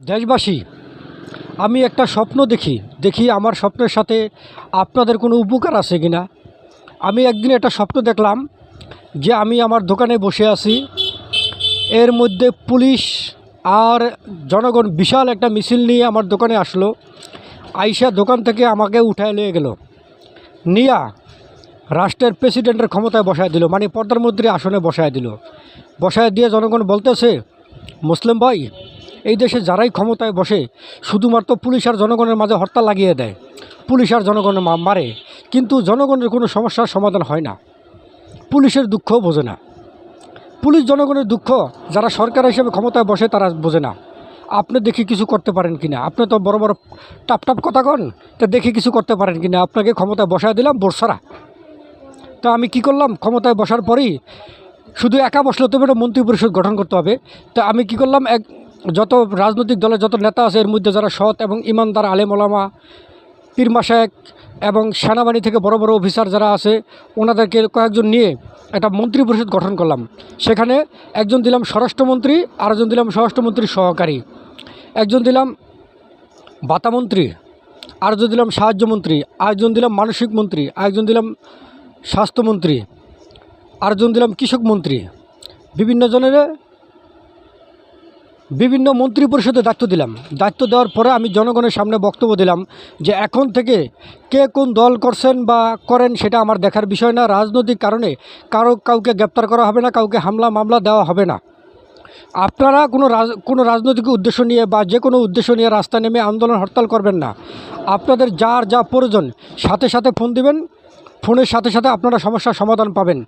দেশবাসী, আমি একটা স্বপ্ন দেখি। দেখি আমার স্বপ্নের সাথে আপনাদের কোনো উপকার আছে কি না আমি একদিন একটা স্বপ্ন দেখলাম যে আমি আমার দোকানে বসে আছি। এর মধ্যে পুলিশ আর জনগণ বিশাল একটা মিছিল নিয়ে আমার দোকানে আসলো। আইসা দোকান থেকে আমাকে উঠায় নিয়ে গেল। নিয়া রাষ্ট্রের প্রেসিডেন্টের ক্ষমতায় বসায় দিল মানে প্রধানমন্ত্রী আসনে বসায় দিল। বসায় দিয়ে জনগণ বলতেছে, মুসলিম ভাই এই দেশে যারাই ক্ষমতায় বসে, শুধুমাত্র পুলিশ আর জনগণের মাঝে হরতাল লাগিয়ে দেয়। পুলিশ আর জনগণের মারে, কিন্তু জনগণের কোনো সমস্যার সমাধান হয় না। পুলিশের দুঃখও বোঝে না। পুলিশ জনগণের দুঃখ, যারা সরকার হিসেবে ক্ষমতায় বসে তারা বোঝে না। আপনি দেখি কিছু করতে পারেন কিনা? আপনি তো বড় বড় টাপ টাপ কথা কন, তা দেখি কিছু করতে পারেন কিনা? আপনাকে ক্ষমতায় বসায় দিলাম বোরসারা তা আমি কি করলাম? ক্ষমতায় বসার পরেই শুধু একা বসলে তবে একটা মন্ত্রী পরিষদ গঠন করতে হবে। তা আমি কি করলাম? এক যত রাজনৈতিক দলের যত নেতা আছে, এর মধ্যে যারা সৎ এবং ইমানদার আলেম ওলামা, পীর মাসায়েক এবং সেনাবাহিনী থেকে বড় বড় অফিসার যারা আছে, ওনাদেরকে কয়েকজন নিয়ে একটা মন্ত্রী পরিষদ গঠন করলাম। সেখানে একজন দিলাম স্বরাষ্ট্রমন্ত্রী, আরেকজন দিলাম স্বরাষ্ট্রমন্ত্রীর সহকারী। একজন দিলাম বাতামন্ত্রী আরেকজন দিলাম সাহায্যমন্ত্রী আরেকজন দিলাম মানসিক মন্ত্রী, আরেকজন দিলাম স্বাস্থ্যমন্ত্রী আরেকজন দিলাম কৃষক মন্ত্রী। বিভিন্ন জনের বিভিন্ন মন্ত্রী পরিষদে দায়িত্ব দিলাম। দায়িত্ব দেওয়ার পরে আমি জনগণের সামনে বক্তব্য দিলাম যে এখন থেকে কে কোন দল করছেন বা করেন সেটা আমার দেখার বিষয় না। রাজনৈতিক কারণে কারও কাউকে গ্রেপ্তার করা হবে না, কাউকে হামলা মামলা দেওয়া হবে না। আপনারা কোনো রাজ, কোনো রাজনৈতিক উদ্দেশ্য নিয়ে বা যে কোনো উদ্দেশ্য নিয়ে রাস্তা নেমে আন্দোলন হরতাল করবেন না। আপনাদের যার যা প্রয়োজন সাথে সাথে ফোন দিবেন। ফোনের সাথে সাথে আপনারা সমস্যার সমাধান পাবেন।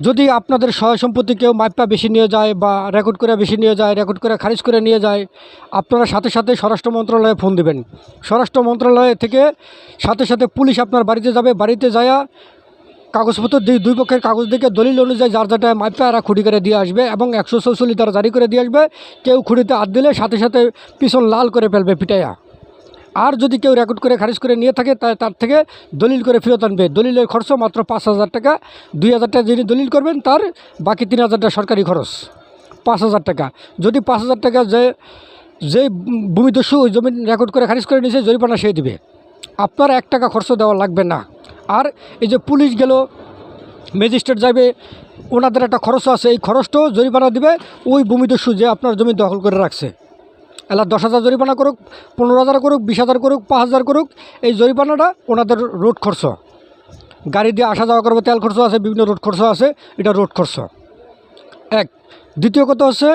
যদি আপনাদের সহায় সম্পত্তি কেউ মাইপা বেশি নিয়ে যায় বা রেকর্ড করে বেশি নিয়ে যায়, রেকর্ড করে খারিজ করে নিয়ে যায়, আপনারা সাথে সাথে স্বরাষ্ট্র মন্ত্রণালয়ে ফোন দেবেন। স্বরাষ্ট্র মন্ত্রণালয় থেকে সাথে সাথে পুলিশ আপনার বাড়িতে যাবে, বাড়িতে যায়া কাগজপত্র দুই দুই পক্ষের কাগজ দিকে দলিল অনুযায়ী যার যাটা মাইপা এরা খুঁড়ি করে দিয়ে আসবে এবং একশো চৌচল্লিশ তারা জারি করে দিয়ে আসবে। কেউ খুঁড়িতে হাত দিলে সাথে সাথে পিছন লাল করে ফেলবে পিটাইয়া। আর যদি কেউ রেকর্ড করে খারিজ করে নিয়ে থাকে, তা তার থেকে দলিল করে ফেরত আনবে। দলিলের খরচ মাত্র পাঁচ হাজার টাকা। দুই হাজার টাকা যিনি দলিল করবেন, তার বাকি তিন হাজার টাকা সরকারি খরচ। পাঁচ হাজার টাকা। যদি পাঁচ হাজার টাকা যে যে ভূমিদস্যু ওই জমি রেকর্ড করে খারিজ করে নিয়েছে, জরিমানা সে দিবে। আপনার এক টাকা খরচ দেওয়া লাগবে না। আর এই যে পুলিশ গেল, ম্যাজিস্ট্রেট যাবে ওনাদের একটা খরচ আছে। এই খরচটাও জরিমানা দিবে, ওই ভূমিদস্যু যে আপনার জমি দখল করে রাখছে। এলা দশ হাজার জরিমানা করুক, পনেরো হাজার করুক, বিশ হাজার করুক, পাঁচ হাজার করুক, এই জরিমানাটা ওনাদের রোড খরচ। গাড়ি দিয়ে আসা যাওয়া করবে, তেল খরচ আছে, বিভিন্ন রোড খরচ আছে, এটা রোড খরচ। এক। দ্বিতীয় কথা হচ্ছে,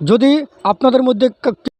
যদি আপনাদের মধ্যে